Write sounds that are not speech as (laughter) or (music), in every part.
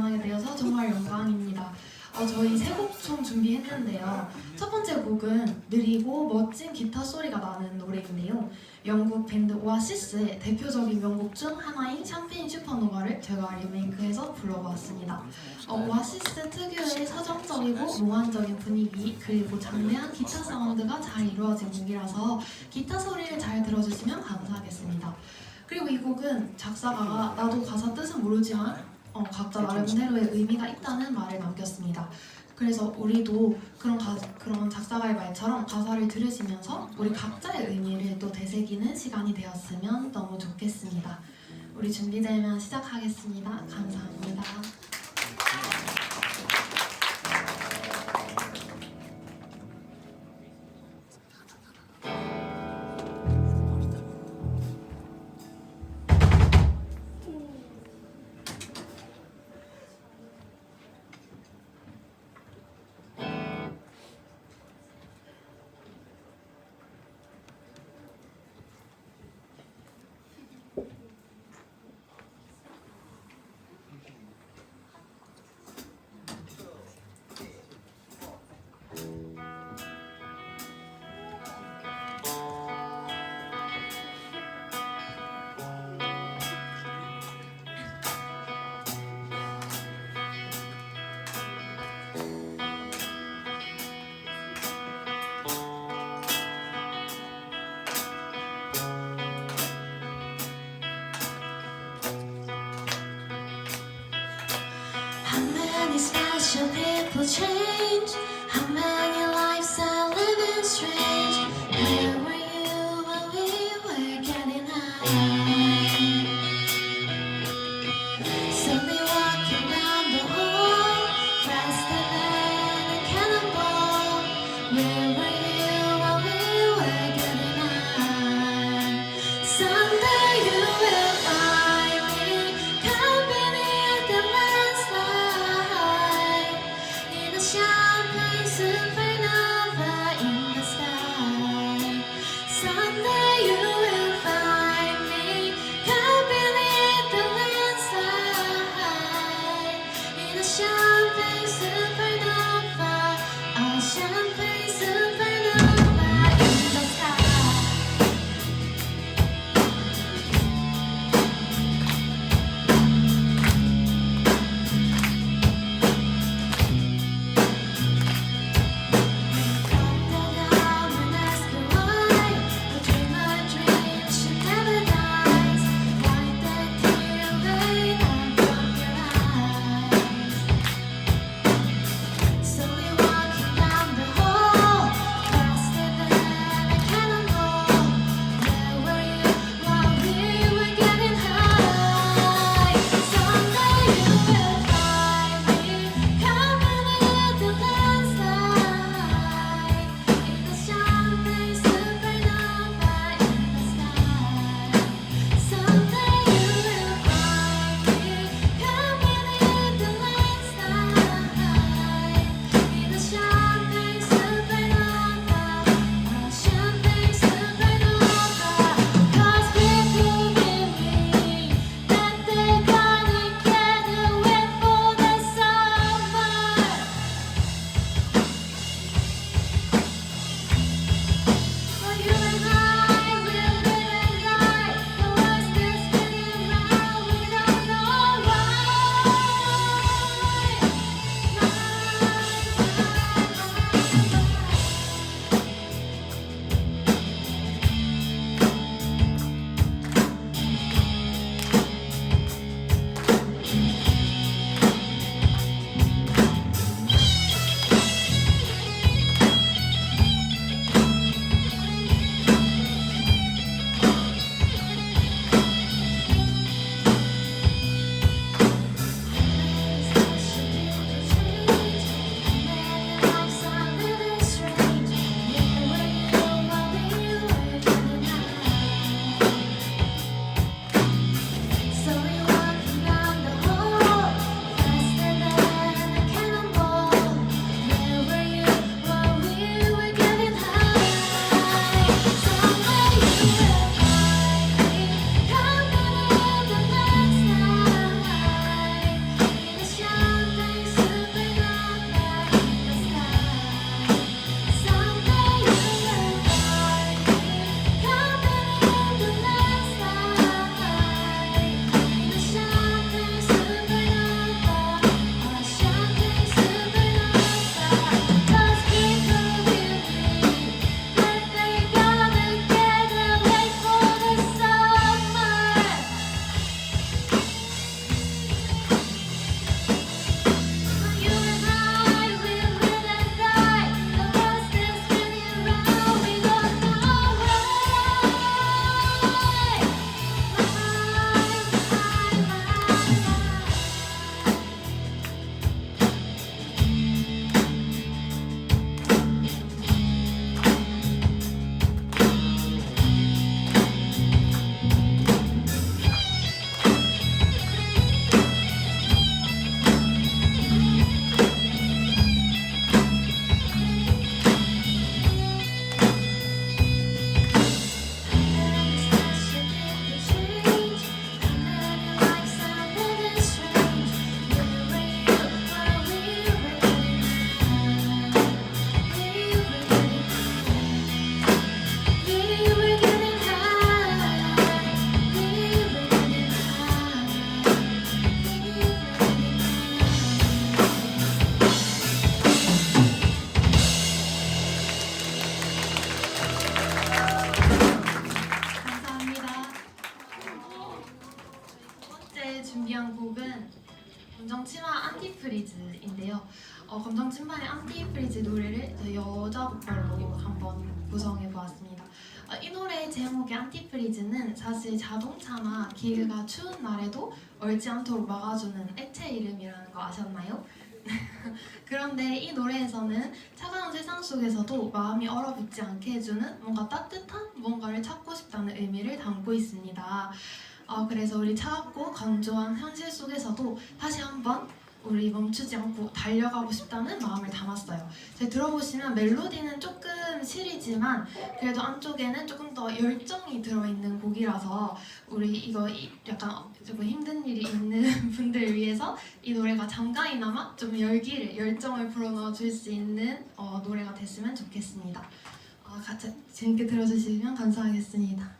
공연하게 되어서 정말 영광입니다. 어, 저희 세 곡 총 준비했는데요. 첫 번째 곡은 느리고 멋진 기타 소리가 나는 노래인데요. 영국 밴드 오아시스의 대표적인 명곡 중 하나인 샴페인 슈퍼노바를 제가 리메이크해서 불러보았습니다. 어, 오아시스 특유의 서정적이고 몽환적인 분위기 그리고 장대한 기타 사운드가 잘 이루어진 곡이라서 기타 소리를 잘 들어주시면 감사하겠습니다. 그리고 이 곡은 작사가가 나도 가사 뜻은 모르지만 어, 각자 나름 대로의 의미가 있다는 말을 남겼습니다. 그래서 우리도 그런 가, 그런 작사가의 말처럼 가사를 들으시면서 우리 각자의 의미를 또 되새기는 시간이 되었으면 너무 좋겠습니다. 우리 준비되면 시작하겠습니다. 감사합니다. 구성해 보았습니다. 어, 이 노래의 제목의 안티프리즈는 사실 자동차나 길가 추운 날에도 얼지 않도록 막아주는 액체 이름이라는 거 아셨나요? (laughs) 그런데 이 노래에서는 차가운 세상 속에서도 마음이 얼어붙지 않게 해주는 뭔가 따뜻한 뭔가를 찾고 싶다는 의미를 담고 있습니다. 어, 그래서 우리 차갑고 건조한 현실 속에서도 다시 한번 우리 멈추지 않고 달려가고 싶다는 마음을 담았어요. 제 들어보시면 멜로디는 조금 시리지만 그래도 안쪽에는 조금 더 열정이 들어있는 곡이라서 우리 이거 이- 약간 조금 힘든 일이 있는 (laughs) 분들 위해서 이 노래가 잠깐이나마 좀 열기를 열정을 불어넣어 줄 수 있는 어, 노래가 됐으면 좋겠습니다. 어, 같이 재밌게 들어주시면 감사하겠습니다.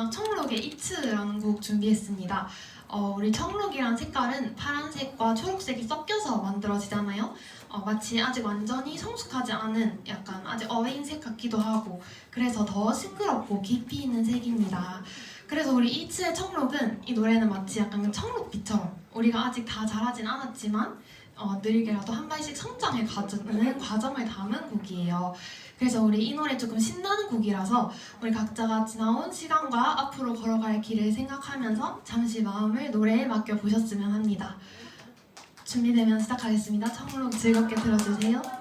마지막 청록의 이츠라는 곡 준비했습니다. 어, 우리 청록이란 색깔은 파란색과 초록색이 섞여서 만들어지잖아요. 어, 마치 아직 완전히 성숙하지 않은 약간 아직 어웨인색 같기도 하고 그래서 더 싱그럽고 깊이 있는 색입니다. 그래서 우리 이츠의 청록은 이 노래는 마치 약간 청록빛처럼 우리가 아직 다 잘하진 않았지만 어, 느리게라도 한 발씩 성장해 가는 과정을 담은 곡이에요. 그래서 우리 이 노래 조금 신나는 곡이라서 우리 각자가 지나온 시간과 앞으로 걸어갈 길을 생각하면서 잠시 마음을 노래에 맡겨 보셨으면 합니다. 준비되면 시작하겠습니다. 청록 즐겁게 들어주세요.